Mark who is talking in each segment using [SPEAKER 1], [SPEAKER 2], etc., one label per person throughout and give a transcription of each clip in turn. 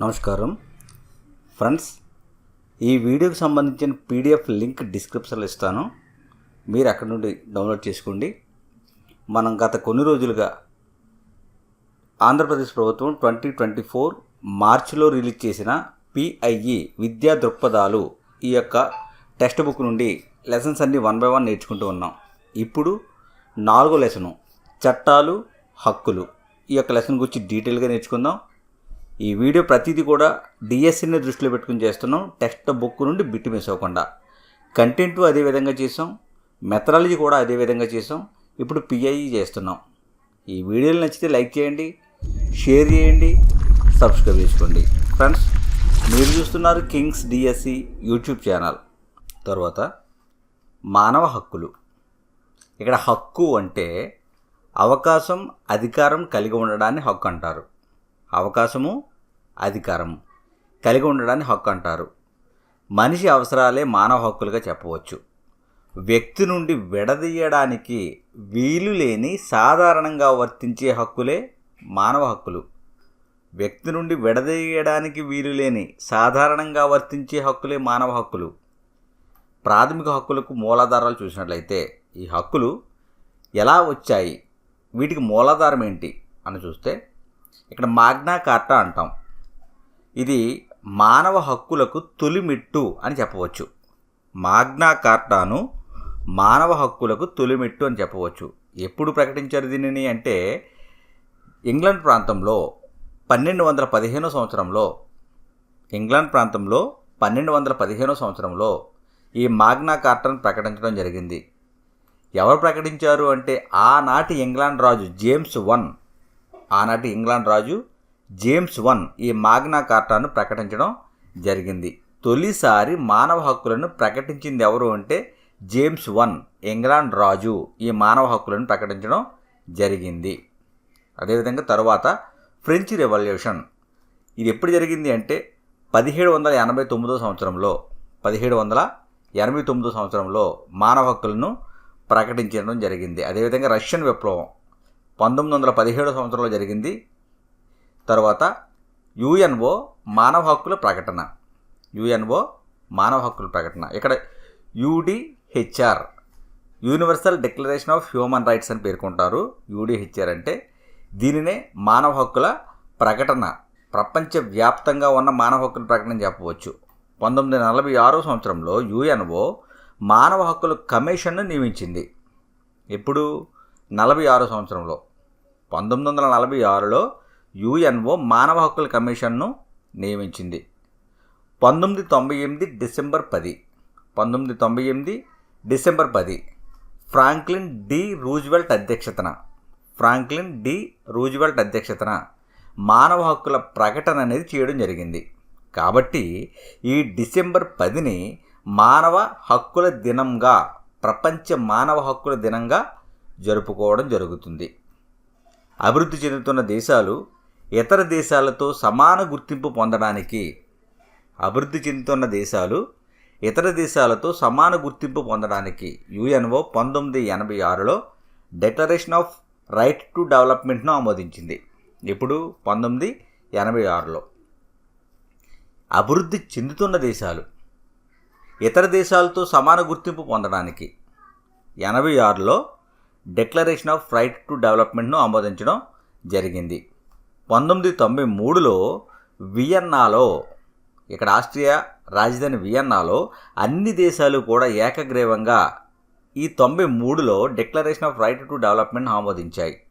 [SPEAKER 1] నమస్కారం. ఫ్రెండ్స్ ఈ వీడియోకి సంబంధించిన పీడిఎఫ్ లింక్ డిస్క్రిప్షన్లో ఇస్తాను. మీరు అక్కడ నుండి డౌన్లోడ్ చేసుకోండి. మనం గత కొన్ని రోజులుగా ఆంధ్రప్రదేశ్ ప్రభుత్వం ట్వంటీ ట్వంటీ ఫోర్ మార్చిలో రిలీజ్ చేసిన పిఐఈ విద్యా దృక్పథాలు ఈ యొక్క టెక్స్ట్ బుక్ నుండి లెసన్స్ అన్ని వన్ బై వన్ నేర్చుకుంటూ ఉన్నాం. ఇప్పుడు నాలుగో లెసను చట్టాలు హక్కులు ఈ యొక్క లెసన్ గురించి డీటెయిల్గా నేర్చుకుందాం. ఈ వీడియో ప్రతిదీ కూడా డిఎస్సిని దృష్టిలో పెట్టుకుని చేస్తున్నాం. టెక్స్ట్ బుక్ నుండి బిట్ మిస్ అవ్వకుండా. కంటెంట్ అదే విధంగా చేసాం. మెథడాలజీ కూడా అదే విధంగా చేసాం. ఇప్పుడు పిఐఈ చేస్తున్నాం. ఈ వీడియోలు నచ్చితే లైక్ చేయండి షేర్ చేయండి సబ్స్క్రైబ్ చేసుకోండి. ఫ్రెండ్స్ మీరు చూస్తున్నారు కింగ్స్ డిఎస్సి యూట్యూబ్ ఛానల్ తర్వాత మానవ హక్కులు. ఇక్కడ హక్కు అంటే అవకాశం అధికారం కలిగి ఉండడాన్ని హక్కు అంటారు. అవకాశము అధికారం కలిగి ఉండడాన్ని హక్కు అంటారు. మనిషి అవసరాలే మానవ హక్కులుగా చెప్పవచ్చు. వ్యక్తి నుండి విడదీయడానికి వీలు లేని సాధారణంగా వర్తించే హక్కులే మానవ హక్కులు. వ్యక్తి నుండి విడదీయడానికి వీలు లేని సాధారణంగా వర్తించే హక్కులే మానవ హక్కులు. ప్రాథమిక హక్కులకు మూలాధారాలు చూసినట్లయితే ఈ హక్కులు ఎలా వచ్చాయి? వీటికి మూలాధారం ఏంటి? అని చూస్తే ఇక్కడ మాగ్నా కార్టా అంటాం. ఇది మానవ హక్కులకు తొలిమిట్టు అని చెప్పవచ్చు. మాగ్నా కార్టాను మానవ హక్కులకు తొలిమిట్టు అని చెప్పవచ్చు. ఎప్పుడు ప్రకటించారు దీనిని అంటే ఇంగ్లాండ్ ప్రాంతంలో పన్నెండు వందల పదిహేనో సంవత్సరంలో ఇంగ్లాండ్ ప్రాంతంలో పన్నెండు వందల పదిహేనో సంవత్సరంలో ఈ మాగ్నా కార్టాను ప్రకటించడం జరిగింది. ఎవరు ప్రకటించారు అంటే ఆనాటి ఇంగ్లాండ్ రాజు జేమ్స్ వన్. ఆనాటి ఇంగ్లాండ్ రాజు జేమ్స్ వన్ ఈ మాగ్నా కార్టాను ప్రకటించడం జరిగింది. తొలిసారి మానవ హక్కులను ప్రకటించింది ఎవరు అంటే జేమ్స్ వన్ ఇంగ్లాండ్ రాజు ఈ మానవ హక్కులను ప్రకటించడం జరిగింది. అదేవిధంగా తరువాత ఫ్రెంచ్ రెవల్యూషన్. ఇది ఎప్పుడు జరిగింది అంటే పదిహేడు వందల ఎనభై తొమ్మిదో సంవత్సరంలో పదిహేడు వందల ఎనభై తొమ్మిదో సంవత్సరంలో మానవ హక్కులను ప్రకటించడం జరిగింది. అదేవిధంగా రష్యన్ విప్లవం పంతొమ్మిది వందల పదిహేడో సంవత్సరంలో జరిగింది. తర్వాత యుఎన్ఓ మానవ హక్కుల ప్రకటన. యుఎన్ఓ మానవ హక్కుల ప్రకటన. ఇక్కడ UDHR universal declaration of human rights అని పేర్కొంటారు. యూడిహెచ్ఆర్ అంటే దీనినే మానవ హక్కుల ప్రకటన ప్రపంచవ్యాప్తంగా ఉన్న మానవ హక్కుల ప్రకటన చెప్పవచ్చు. పంతొమ్మిది వందల నలభై ఆరో సంవత్సరంలో యుఎన్ఓ మానవ హక్కుల కమిషన్ను నియమించింది. ఎప్పుడు? నలభై ఆరో సంవత్సరంలో. పంతొమ్మిది వందల నలభై ఆరులో యుఎన్ఓ మానవ హక్కుల కమిషన్ను నియమించింది. పంతొమ్మిది తొంభై ఎనిమిది డిసెంబర్ పది. పంతొమ్మిది తొంభై ఎనిమిది డిసెంబర్ పది. Franklin D. రూజ్వెల్ట్ అధ్యక్షతన. Franklin D. రూజ్వెల్ట్ అధ్యక్షతన మానవ హక్కుల ప్రకటన అనేది చేయడం జరిగింది. కాబట్టి ఈ డిసెంబర్ పదిని మానవ హక్కుల దినంగా ప్రపంచ మానవ హక్కుల దినంగా జరుపుకోవడం జరుగుతుంది. అభివృద్ధి చెందుతున్న దేశాలు ఇతర దేశాలతో సమాన గుర్తింపు పొందడానికి అభివృద్ధి చెందుతున్న దేశాలు ఇతర దేశాలతో సమాన గుర్తింపు పొందడానికి యుఎన్ఓ పంతొమ్మిది ఎనభై ఆరులో డెక్లరేషన్ ఆఫ్ రైట్ టు డెవలప్మెంట్ను ఆమోదించింది. ఇప్పుడు పంతొమ్మిది ఎనభై ఆరులో. అభివృద్ధి చెందుతున్న దేశాలు ఇతర దేశాలతో సమాన గుర్తింపు పొందడానికి ఎనభై ఆరులో డిక్లరేషన్ ఆఫ్ రైట్ టు డెవలప్మెంట్ను ఆమోదించడం జరిగింది. పంతొమ్మిది తొంభై మూడులో వియన్నాలో ఇక్కడ ఆస్ట్రియా రాజధాని వియన్నాలో అన్ని దేశాలు కూడా ఏకగ్రీవంగా ఈ తొంభై మూడులో declaration of right to development ఆమోదించాయి.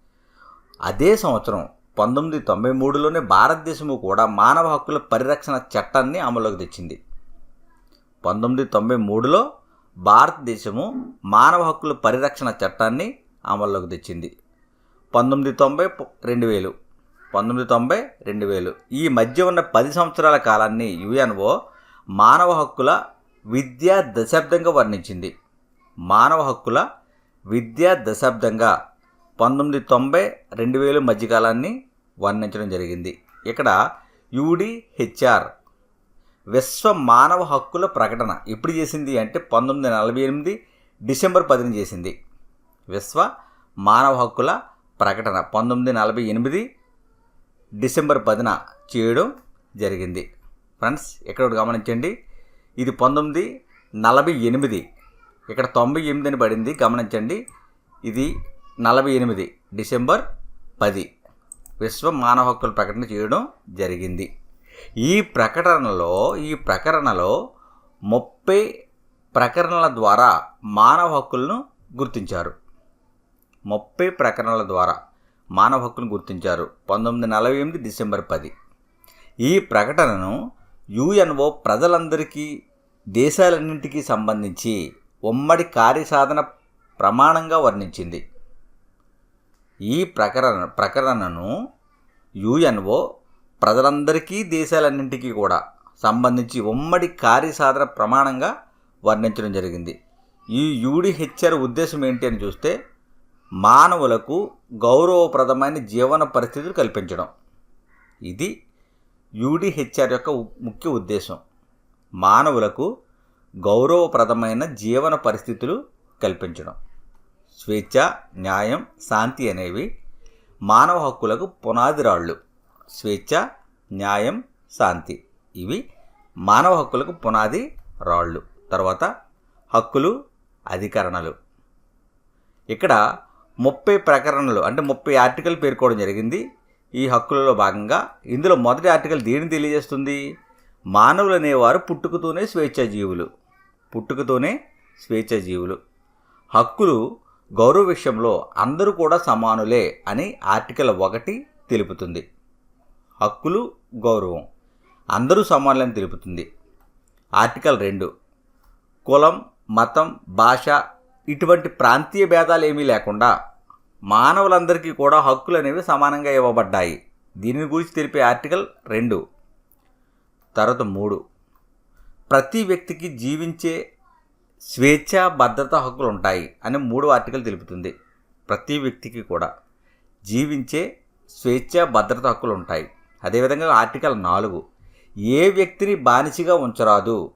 [SPEAKER 1] అదే సంవత్సరం పంతొమ్మిది తొంభై మూడులోనే భారతదేశము కూడా మానవ హక్కుల పరిరక్షణ చట్టాన్ని అమలులోకి తెచ్చింది. పంతొమ్మిది తొంభై మూడులో భారతదేశము మానవ హక్కుల పరిరక్షణ చట్టాన్ని అమల్లోకి తెచ్చింది. పంతొమ్మిది తొంభై రెండు వేలు పంతొమ్మిది తొంభై రెండు వేలు. ఈ మధ్య ఉన్న పది సంవత్సరాల కాలాన్ని యుఎన్ఓ మానవ హక్కుల విద్యా దశాబ్దంగా వర్ణించింది. మానవ హక్కుల విద్యా దశాబ్దంగా పంతొమ్మిది తొంభై రెండు వేలు మధ్యకాలాన్ని వర్ణించడం జరిగింది. ఇక్కడ యూడిహెచ్ఆర్ విశ్వ మానవ హక్కుల ప్రకటన ఎప్పుడు చేసింది అంటే పంతొమ్మిది నలభై ఎనిమిది డిసెంబర్ పదిని చేసింది. విశ్వ మానవ హక్కుల ప్రకటన పంతొమ్మిది నలభై ఎనిమిది డిసెంబర్ పదిన చేయడం జరిగింది. ఫ్రెండ్స్ ఇక్కడ ఒకటి గమనించండి. ఇది పంతొమ్మిది నలభై ఎనిమిది. ఇక్కడ తొంభై ఎనిమిది అని పడింది. గమనించండి. ఇది నలభై ఎనిమిది డిసెంబర్ పది. విశ్వ మానవ హక్కుల ప్రకటన చేయడం జరిగింది. ఈ ప్రకటనలో ఈ ప్రకటనలో ముప్పై ప్రకరణల ద్వారా మానవ హక్కులను గుర్తించారు. ముప్పై ప్రకరణల ద్వారా. మానవ హక్కులను గుర్తించారు. పంతొమ్మిది నలభై ఎనిమిది డిసెంబర్ పది. ఈ ప్రకటనను యుఎన్ఓ ప్రజలందరికీ దేశాలన్నింటికీ సంబంధించి ఉమ్మడి కార్యసాధన ప్రమాణంగా వర్ణించింది. ఈ ప్రకరణ ప్రకటనను యుఎన్ఓ ప్రజలందరికీ దేశాలన్నింటికీ కూడా సంబంధించి ఉమ్మడి కార్యసాధన ప్రమాణంగా వర్ణించడం జరిగింది. ఈ యూడిహెచ్ఆర్ ఉద్దేశం ఏంటి అని చూస్తే మానవులకు గౌరవప్రదమైన జీవన పరిస్థితులు కల్పించడం. ఇది యూడిహెచ్ఆర్ యొక్క ముఖ్య ఉద్దేశం. మానవులకు గౌరవప్రదమైన జీవన పరిస్థితులు కల్పించడం. స్వేచ్ఛ న్యాయం శాంతి అనేవి మానవ హక్కులకు పునాది రాళ్ళు స్వేచ్ఛ న్యాయం శాంతి ఇవి మానవ హక్కులకు పునాది రాళ్ళు. తర్వాత హక్కులు అధికరణలు. ఇక్కడ ముప్పై ప్రకరణలు అంటే ముప్పై ఆర్టికల్ పేర్కోవడం జరిగింది. ఈ హక్కులలో భాగంగా ఇందులో మొదటి ఆర్టికల్ దేని తెలియజేస్తుంది? మానవులు అనేవారు పుట్టుకతోనే స్వేచ్ఛా జీవులు పుట్టుకతోనే స్వేచ్ఛా జీవులు హక్కులు గౌరవ విషయంలో అందరూ కూడా సమానులే అని ఆర్టికల్ ఒకటి తెలుపుతుంది. హక్కులు గౌరవం. అందరూ సమానులని తెలుపుతుంది. ఆర్టికల్ రెండు. కులం మతం భాష ఇటువంటి ప్రాంతీయ భేదాలు ఏమీ లేకుండా మానవులందరికీ కూడా హక్కులు అనేవి సమానంగా ఇవ్వబడ్డాయి. దీనిని గురించి తెలిపే ఆర్టికల్ రెండు తర్వాత మూడు. ప్రతి వ్యక్తికి జీవించే స్వేచ్ఛ భద్రత హక్కులు ఉంటాయి అని మూడు ఆర్టికల్ తెలుపుతుంది. ప్రతి వ్యక్తికి కూడా జీవించే స్వేచ్ఛ భద్రత హక్కులు ఉంటాయి. అదేవిధంగా ఆర్టికల్ నాలుగు ఏ వ్యక్తిని బానిసగా ఉంచరాదు.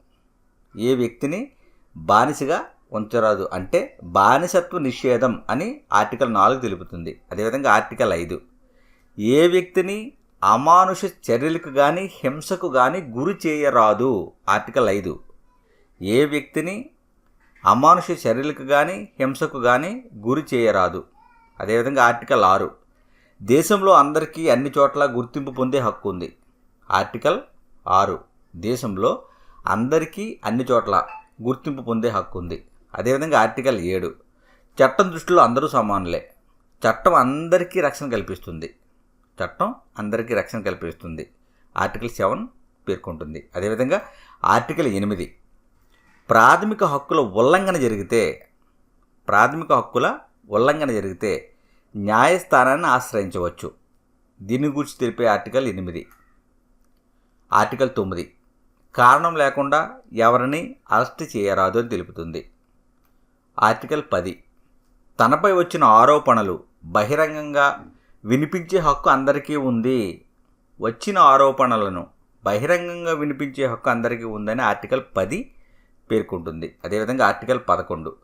[SPEAKER 1] ఏ వ్యక్తిని బానిసగా ఉంచరాదు అంటే బానిసత్వ నిషేధం అని ఆర్టికల్ నాలుగు తెలుపుతుంది. అదేవిధంగా ఆర్టికల్ ఐదు. ఏ వ్యక్తిని అమానుష చర్యలకు కానీ హింసకు కానీ గురి చేయరాదు. ఆర్టికల్ ఐదు. ఏ వ్యక్తిని అమానుష చర్యలకు కానీ హింసకు కానీ గురి చేయరాదు. అదేవిధంగా ఆర్టికల్ ఆరు. దేశంలో అందరికీ అన్ని చోట్ల గుర్తింపు పొందే హక్కు ఉంది. ఆర్టికల్ ఆరు. దేశంలో అందరికీ అన్ని చోట్ల గుర్తింపు పొందే హక్కు ఉంది. అదేవిధంగా ఆర్టికల్ ఏడు. చట్టం దృష్టిలో అందరూ సమానులే. చట్టం అందరికీ రక్షణ కల్పిస్తుంది. చట్టం అందరికీ రక్షణ కల్పిస్తుంది. ఆర్టికల్ సెవెన్ పేర్కొంటుంది. అదేవిధంగా ఆర్టికల్ ఎనిమిది. ప్రాథమిక హక్కుల ఉల్లంఘన జరిగితే ప్రాథమిక హక్కుల ఉల్లంఘన జరిగితే న్యాయస్థానాన్ని ఆశ్రయించవచ్చు. దీని గురించి తెలిపే ఆర్టికల్ ఎనిమిది. ఆర్టికల్ తొమ్మిది. కారణం లేకుండా ఎవరిని అరెస్ట్ చేయరాదు అని తెలుపుతుంది. ఆర్టికల్ పది. తనపై వచ్చిన ఆరోపణలు బహిరంగంగా వినిపించే హక్కు అందరికీ ఉంది. వచ్చిన ఆరోపణలను బహిరంగంగా వినిపించే హక్కు అందరికీ ఉందని ఆర్టికల్ పది పేర్కొంటుంది. అదేవిధంగా ఆర్టికల్ పదకొండు.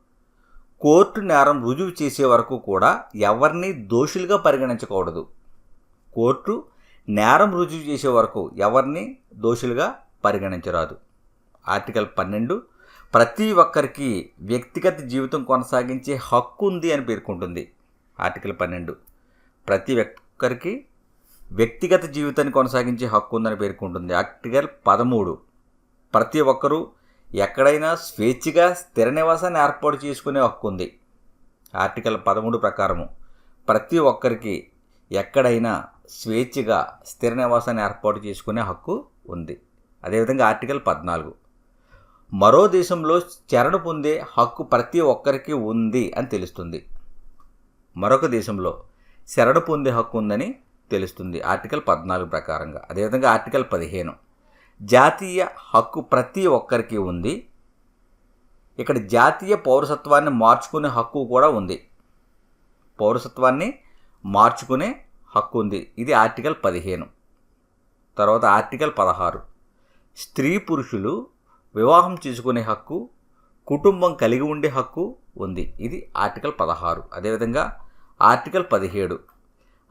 [SPEAKER 1] కోర్టు నేరం రుజువు చేసే వరకు కూడా ఎవరిని దోషులుగా పరిగణించకూడదు. కోర్టు నేరం రుజువు చేసే వరకు ఎవరిని దోషులుగా పరిగణించరాదు. ఆర్టికల్ పన్నెండు ప్రతి ఒక్కరికి వ్యక్తిగత జీవితం కొనసాగించే హక్కు ఉంది అని పేర్కొంటుంది ఆర్టికల్ పన్నెండు. ప్రతి ఒక్కరికి వ్యక్తిగత జీవితాన్ని కొనసాగించే హక్కు ఉందని పేర్కొంటుంది ఆర్టికల్ పదమూడు. ప్రతి ఒక్కరూ ఎక్కడైనా స్వేచ్ఛగా స్థిర నివాసాన్ని ఏర్పాటు చేసుకునే హక్కు ఉంది. ఆర్టికల్ పదమూడు ప్రకారము ప్రతి ఒక్కరికి ఎక్కడైనా స్వేచ్ఛగా స్థిర నివాసాన్ని ఏర్పాటు చేసుకునే హక్కు ఉంది. అదేవిధంగా ఆర్టికల్ పద్నాలుగు. మరో దేశంలో చరణ పొందే హక్కు ప్రతి ఒక్కరికి ఉంది అని తెలుస్తుంది. మరొక దేశంలో శరణ పొందే హక్కు ఉందని తెలుస్తుంది ఆర్టికల్ పద్నాలుగు ప్రకారంగా. అదేవిధంగా ఆర్టికల్ పదిహేను. జాతీయ హక్కు ప్రతి ఒక్కరికి ఉంది. ఇక్కడ జాతీయ పౌరసత్వాన్ని మార్చుకునే హక్కు కూడా ఉంది. పౌరసత్వాన్ని మార్చుకునే హక్కు ఉంది. ఇది ఆర్టికల్ పదిహేను. తర్వాత ఆర్టికల్ పదహారు. స్త్రీ పురుషులు వివాహం చేసుకునే హక్కు కుటుంబం కలిగి ఉండే హక్కు ఉంది. ఇది ఆర్టికల్ పదహారు. అదేవిధంగా ఆర్టికల్ పదిహేడు.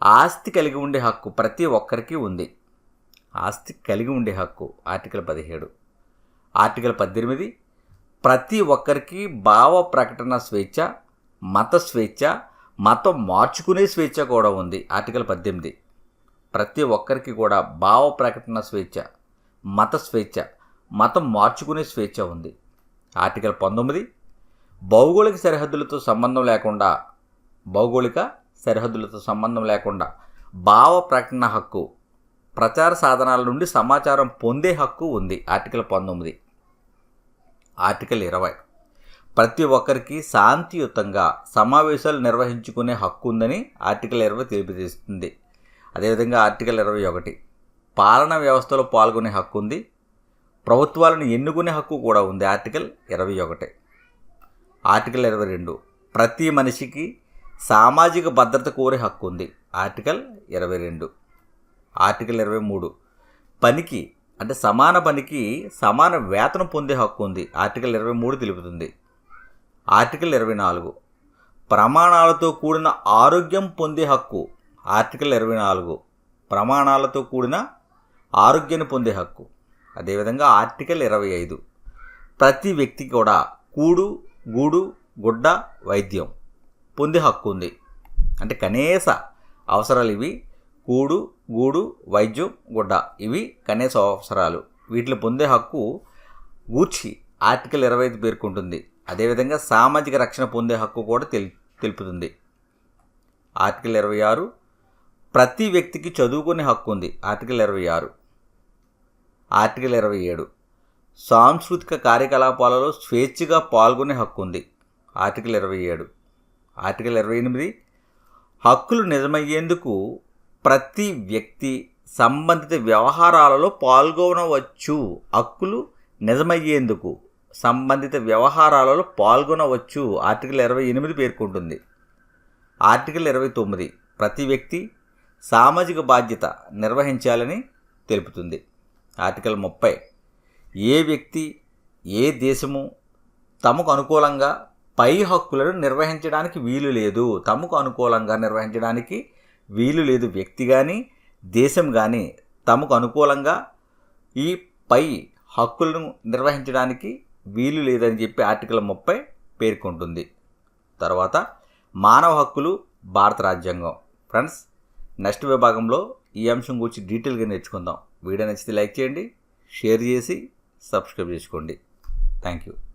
[SPEAKER 1] ఆస్తి కలిగి ఉండే హక్కు ప్రతి ఒక్కరికి ఉంది. ఆస్తి కలిగి ఉండే హక్కు ఆర్టికల్ పదిహేడు. ఆర్టికల్ పద్దెనిమిది ప్రతి ఒక్కరికి భావ ప్రకటన స్వేచ్ఛ మత స్వేచ్ఛ మతం మార్చుకునే స్వేచ్ఛ కూడా ఉంది. ఆర్టికల్ పద్దెనిమిది. ప్రతి ఒక్కరికి కూడా భావ ప్రకటన స్వేచ్ఛ మత స్వేచ్ఛ మతం మార్చుకునే స్వేచ్ఛ ఉంది. ఆర్టికల్ పంతొమ్మిది భౌగోళిక సరిహద్దులతో సంబంధం లేకుండా భౌగోళిక సరిహద్దులతో సంబంధం లేకుండా భావ ప్రకటన హక్కు ప్రచార సాధనాల నుండి సమాచారం పొందే హక్కు ఉంది. ఆర్టికల్ పంతొమ్మిది. ఆర్టికల్ ఇరవై ప్రతి ఒక్కరికి శాంతియుతంగా సమావేశాలు నిర్వహించుకునే హక్కు ఉందని ఆర్టికల్ ఇరవై తెలియజేస్తుంది. అదేవిధంగా ఆర్టికల్ ఇరవై ఒకటి పాలనా వ్యవస్థలో పాల్గొనే హక్కు ఉంది. ప్రభుత్వాలను ఎన్నుకునే హక్కు కూడా ఉంది. ఆర్టికల్ ఇరవై ఒకటి. ఆర్టికల్ ఇరవై రెండు. ప్రతి మనిషికి సామాజిక భద్రత కోరే హక్కు ఉంది. ఆర్టికల్ ఇరవై రెండు. ఆర్టికల్ ఇరవై మూడు. పనికి అంటే సమాన పనికి సమాన వేతనం పొందే హక్కు ఉంది. ఆర్టికల్ ఇరవై మూడు తెలుపుతుంది. ఆర్టికల్ ఇరవై నాలుగు. ప్రమాణాలతో కూడిన ఆరోగ్యం పొందే హక్కు. ఆర్టికల్ ఇరవై నాలుగు. ప్రమాణాలతో కూడిన ఆరోగ్యాన్ని పొందే హక్కు. అదేవిధంగా ఆర్టికల్ ఇరవై ఐదు. ప్రతి వ్యక్తికి కూడా కూడు గూడు గుడ్డ వైద్యం పొందే హక్కు ఉంది. అంటే కనీస అవసరాలు ఇవి. కూడు గూడు వైద్యం గుడ్డ ఇవి కనీస అవసరాలు. వీటిని పొందే హక్కు గూర్చి ఆర్టికల్ ఇరవై ఐదు పేర్కొంటుంది. అదేవిధంగా సామాజిక రక్షణ పొందే హక్కు కూడా తెలి తెలుపుతుంది. ఆర్టికల్ ఇరవై ఆరు. ప్రతి వ్యక్తికి చదువుకునే హక్కు ఉంది. ఆర్టికల్ ఇరవై ఆరు. ఆర్టికల్ ఇరవై ఏడు. సాంస్కృతిక కార్యకలాపాలలో స్వేచ్ఛగా పాల్గొనే హక్కు ఉంది. ఆర్టికల్ ఇరవై ఏడు. ఆర్టికల్ ఇరవై ఎనిమిది హక్కులు నిజమయ్యేందుకు ప్రతి వ్యక్తి సంబంధిత వ్యవహారాలలో పాల్గొనవచ్చు. హక్కులు నిజమయ్యేందుకు సంబంధిత వ్యవహారాలలో పాల్గొనవచ్చు. ఆర్టికల్ ఇరవై ఎనిమిది పేర్కొంటుంది. ఆర్టికల్ ఇరవై తొమ్మిది ప్రతి వ్యక్తి సామాజిక బాధ్యత నిర్వహించాలని తెలుపుతుంది. ఆర్టికల్ ముప్పై. ఏ వ్యక్తి ఏ దేశము తమకు అనుకూలంగా పై హక్కులను నిర్వహించడానికి వీలు లేదు. తమకు అనుకూలంగా నిర్వహించడానికి వీలు లేదు వ్యక్తి కానీ దేశం కానీ తమకు అనుకూలంగా ఈ పై హక్కులను నిర్వహించడానికి వీలు లేదని చెప్పి ఆర్టికల్ ముప్పై పేర్కొంటుంది. తర్వాత మానవ హక్కులు భారత రాజ్యాంగం. ఫ్రెండ్స్ నెక్స్ట్ విభాగంలో ఈ అంశం గురించి డీటెయిల్గా నేర్చుకుందాం. వీడియో నచ్చితే లైక్ చేయండి షేర్ చేసి సబ్స్క్రైబ్ చేసుకోండి. Thank you